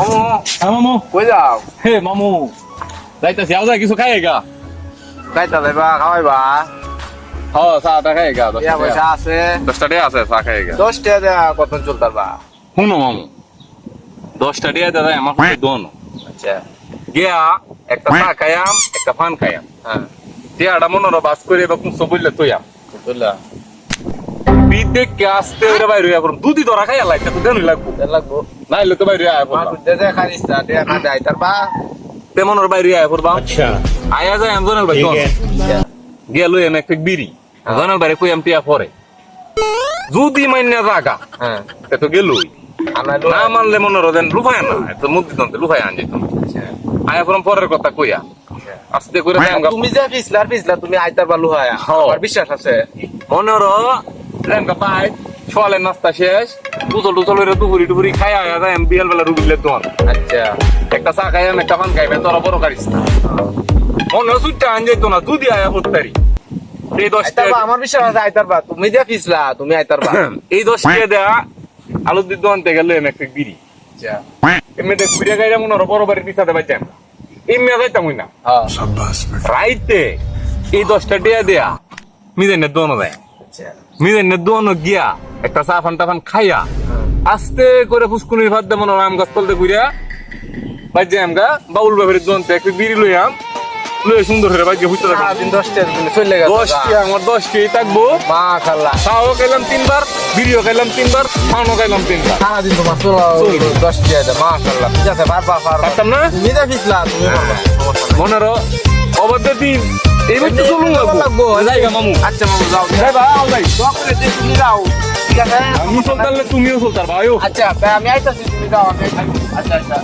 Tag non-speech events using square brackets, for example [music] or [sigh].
মামু। হ্যাঁ মামু। কই যাও? হে মামু। যাইতেছি আও যাই কিছু খাই গা? খাইতে লাইবা খাওয়াইবা। হ্যাঁ চাটা খাই গা পয়সা আছে। দশটা টাকা আছে চা খাই গা। দশ টাকা দেয়া কত চলতারবা শুনো মামু। দশটা টাকা দাদা আমার কাছে দোন। আচ্ছা। গিয়া একটা চা খাইয়াম একটা পান খাইয়াম। হ্যাঁ। টিয়াটা মনোর বাস করে বা কুমসো বললে তুইয়াম বুঝলা। স্পিড দেখে আসতে হইলে ভাই রইয়া খাই লাগতে তো লাগবো। লাগবো। না তো ভাই রইয়া করবা। দে দে খারিস না বা। তেমন ওর ভাই আয়া যায় আমজনের ভাই কোন এনে এক বিড়ি। হ্যাঁ। আমজনের ভাই কই এমটিয়া পরে। যদি মাইনা জাগা হ্যাঁ। তো গেলই। না মানলে মনে রোদেন লুফায় না এত মুক্তি তন্তে লুফায় আনজি তুমি আচ্ছা। আয়া পরম পরের কথা কইয়া। আচ্ছা। আস্তে করে তুমি যে পিছলা পিছলা তুমি আইতার বা হয় আমার বিশ্বাস আছে। মনে র দেন পাই সকালের নাস্তা শেষ। দুচল টুচল করে দুপুরি টুপুরি খাই আয়া যায় বিয়াল বেলা রুগিলে দোয়ান আচ্ছা। একটা চা খাইয়াম একটা পান খাইবে তোরা বড় কারিস না। মনে সুইটটা আন না দুধি আয়া এই দশটা আইতারবা আমার বিশ্বাস আছে আইতারবা তুমি যে পিছলা তুমি আইতারবা [coughs] এই দশ টাকা দেয়া আলুর দিতে আনতে গেলে একটা বিড়ি। আচ্ছা। এমনিতে ঘুরে গাইরা মনে হয় বড় বাড়ির পিছাতে পাইতাম এমনি যাইতাম না। হ্যাঁ। রাইতে এই দশটা টাকা দেয়া মিজানের দোনো দেয়। মিজানের দোনো গিয়া একটা চা ফান টাফান খাইয়া আস্তে করে ফুসকুনির ভাত মনে হয় আম গাছ তলতে ঘুরিয়া বাজে আম গা বাউল বাবের দোনতে একটু বিড়ি লইয়াম লইয়া সুন্দর করে বাজে হুইতে সারাদিন দশটা তুমি চলে গেছো দশটি আমার দশটি থাকব। মা খাল্লা চাও খাইলাম তিনবার বিড়িও খাইলাম তিনবার পানও খাইলাম তিনবার। সারাদিন তোমার চলো দশটি আছে মা খাল্লা ঠিক আছে পারবা পারবা পারতাম না? যে পিছলা তুমি মনে রো অবাধ্য দিন। এইবার তো চলুন লাগবো। যাইগা মামু। আচ্ছা মামু যাও। বা আও যাই। দোয়া করে দিয়ে তুমি যাও ঠিক আছে? আমি চলতালে তুমিও চলতার ভাইও আচ্ছা আমি আইতাছি তুমি যাও আইতাছি। আচ্ছা আচ্ছা।